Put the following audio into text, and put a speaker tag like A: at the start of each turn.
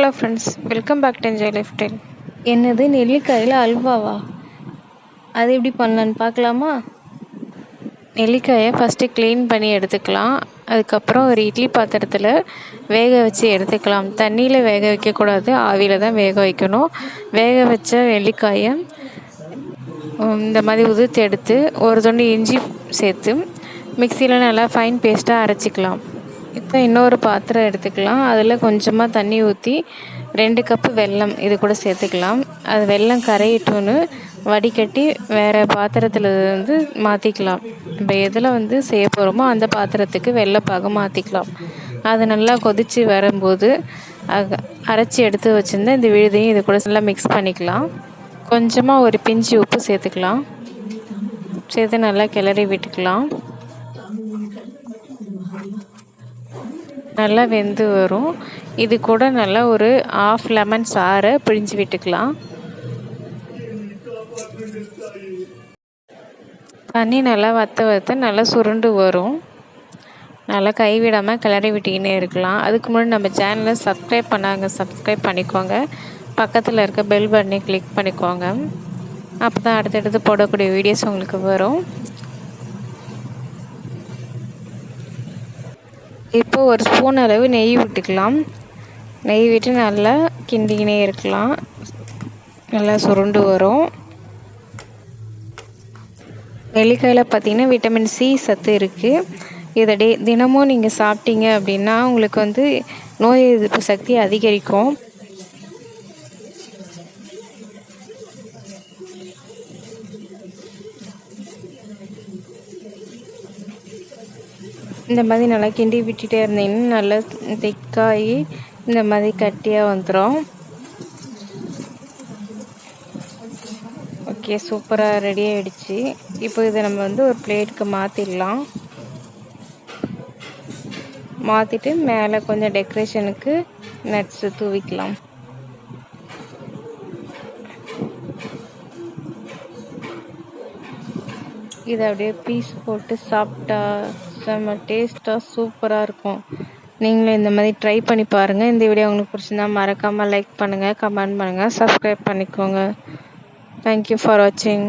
A: Hello friends welcome back to enjoy lifestyle என்னது நெல்லிக்காயில் அல்வாவா? அது எப்படி பண்ணலான்னு பார்க்கலாமா? நெல்லிக்காயை ஃபஸ்ட்டு க்ளீன் பண்ணி எடுத்துக்கலாம். அதுக்கப்புறம் ஒரு இட்லி பாத்திரத்தில் வேக வச்சு எடுத்துக்கலாம். தண்ணியில் வேக வைக்கக்கூடாது ஆவியில் தான் வேக வைக்கணும். வேக வச்ச நெல்லிக்காயை இந்த மாதிரி உதிர்த்து எடுத்து ஒரு துண்டு இஞ்சி சேர்த்து மிக்சியில் நல்லா ஃபைன் பேஸ்ட்டாக அரைச்சிக்கலாம். இப்போ இன்னொரு பாத்திரம் எடுத்துக்கலாம். அதில் கொஞ்சமாக தண்ணி ஊற்றி ரெண்டு கப்பு வெல்லம் இது கூட சேர்த்துக்கலாம். அது வெல்லம் கரையிட்டோன்னு வடிகட்டி வேறு பாத்திரத்தில் வந்து மாற்றிக்கலாம் இப்போ எதில் வந்து செய்ய போகிறோமோ அந்த பாத்திரத்துக்கு வெள்ளைப்பாக மாற்றிக்கலாம் அது நல்லா கொதித்து வரும்போது அரைச்சி எடுத்து வச்சுருந்தா இந்த விழுதையும் இது கூட நல்லா மிக்ஸ் பண்ணிக்கலாம். கொஞ்சமாக ஒரு பிஞ்சு உப்பு சேர்த்துக்கலாம். சேர்த்து நல்லா கிளறி விட்டுக்கலாம். நல்லா வெந்து வரும். இது கூட நல்லா ஒரு ஆஃப் லெமன் சாறை பிழிஞ்சு விட்டுக்கலாம். தண்ணி நல்லா வற்ற வற்ற நல்லா சுருண்டு வரும். நல்லா கைவிடாமல் கிளறி விட்டிக்கினே இருக்கலாம். அதுக்கு முன்னாடி நம்ம சேனலை சப்ஸ்கிரைப் பண்ணாங்க சப்ஸ்கிரைப் பண்ணிக்கோங்க. பக்கத்தில் இருக்க பெல் பட்டனை கிளிக் பண்ணிக்கோங்க. அப்போ தான் அடுத்தடுத்து போடக்கூடிய வீடியோஸ் உங்களுக்கு வரும். இப்போ ஒரு ஸ்பூன் அளவு நெய் விட்டுக்கலாம். நெய் விட்டு நல்லா கிண்டிக்கினே இருக்கலாம். நல்லா சுருண்டு வரும். நெல்லிக்காயில் பார்த்திங்கன்னா விட்டமின் சி சத்து இருக்குது இதை டே தினமும் நீங்கள் சாப்பிட்டீங்க அப்படின்னா உங்களுக்கு வந்து நோய் எதிர்ப்பு சக்தி அதிகரிக்கும். இந்த மாதிரி நல்லா கிண்டி விட்டுட்டே இருந்தீங்கன்னா நல்லா திக்காகி இந்த மாதிரி கட்டியாக வந்துடும் ஓகே சூப்பராக ரெடி ஆகிடுச்சு இப்போ இதை நம்ம வந்து ஒரு பிளேட்டுக்கு மாற்றிடலாம் மாற்றிட்டு மேலே கொஞ்சம் டெக்கரேஷனுக்கு நட்ஸு தூவிக்கலாம். இதை அப்படியே பீஸ் போட்டு சாப்பிட்டா செம்ம டேஸ்ட்டாக சூப்பராக இருக்கும். நீங்களும் இந்த மாதிரி ட்ரை பண்ணி பாருங்கள் இந்த வீடியோ உங்களுக்கு பிடிச்சிருந்தா மறக்காமல் லைக் பண்ணுங்கள் கமெண்ட் பண்ணுங்கள் சப்ஸ்கிரைப் பண்ணிக்கோங்க. தேங்க்யூ ஃபார் வாட்சிங்